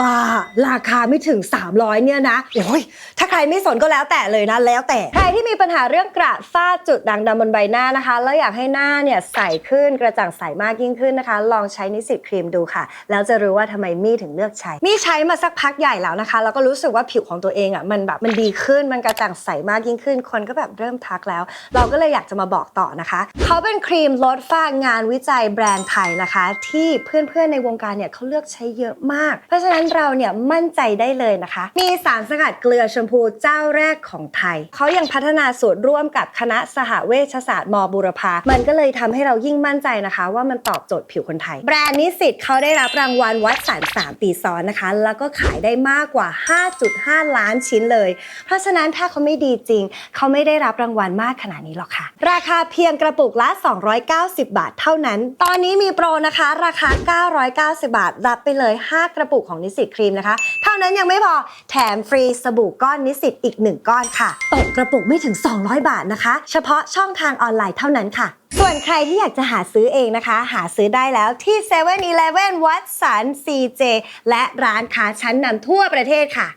บ้าราคาไม่ถึง 300 เนี่ยนะโอ้ยถ้าใครไม่สนก็แล้วแต่เลยนะ แล้วแต่ ใครที่มีปัญหาเรื่องกระฝ้าจุดด่างดำบนใบหน้านะคะ แล้วอยากให้หน้าเนี่ยใสขึ้นกระจ่างใสมากยิ่งขึ้นนะคะ ลองใช้นิสิตครีมดูค่ะ แล้วจะรู้ว่าทำไมมี่ถึงเลือกใช้ มี่ใช้มาสักพักใหญ่แล้วนะคะ แล้วก็รู้สึกว่าผิวของตัวเองอะมันแบบมันดีขึ้นมันกระจ่างใสมากยิ่งขึ้น คนก็แบบเริ่มทักแล้ว เราก็เลยอยากจะมาบอกต่อนะคะเขาเป็นครีมลดฝ้างานวิจัยแบรนด์ไทยนะคะ ที่เพื่อนๆในวงการเนี่ยเขาเลือกใช้เยอะมากเพราะฉะนั้นเราเนี่ยมั่นใจได้เลยนะคะ มีสารสกัดเกลือชมพูเจ้าแรกของไทย เขายังพัฒนาสูตรร่วมกับคณะสหเวชศาสตร์มบูรพา มันก็เลยทำให้เรายิ่งมั่นใจนะคะ ว่ามันตอบโจทย์ผิวคนไทย แบรนด์นิสิตเขาได้รับรางวัลวัดสัน3ปีซ้อนนะคะ แล้วก็ขายได้มากกว่า 5.5 ล้านชิ้นเลย เพราะฉะนั้นถ้าเขาไม่ดีจริง เขาไม่ได้รับรางวัลมากขนาดนี้หรอกค่ะ ราคาเพียงกระปุกละ 290 บาทเท่านั้น ตอนนี้มีโปรนะคะ ราคา 990 บาท รับไปเลย 5 กระปุกของนิสิตครีมนะคะ เท่านั้นยังไม่พอแถมฟรีสบู่ก้อนนิสิตอีก 1 ก้อนค่ะ ตกกระปุกไม่ถึง 200 บาทนะคะ เฉพาะช่องทางออนไลน์เท่านั้นค่ะส่วนใครที่อยากจะหาซื้อเองนะคะ หาซื้อได้แล้วที่7 e เ e ่ e อวัดสัน CJ และร้านค้าชั้นนำทั่วประเทศค่ะ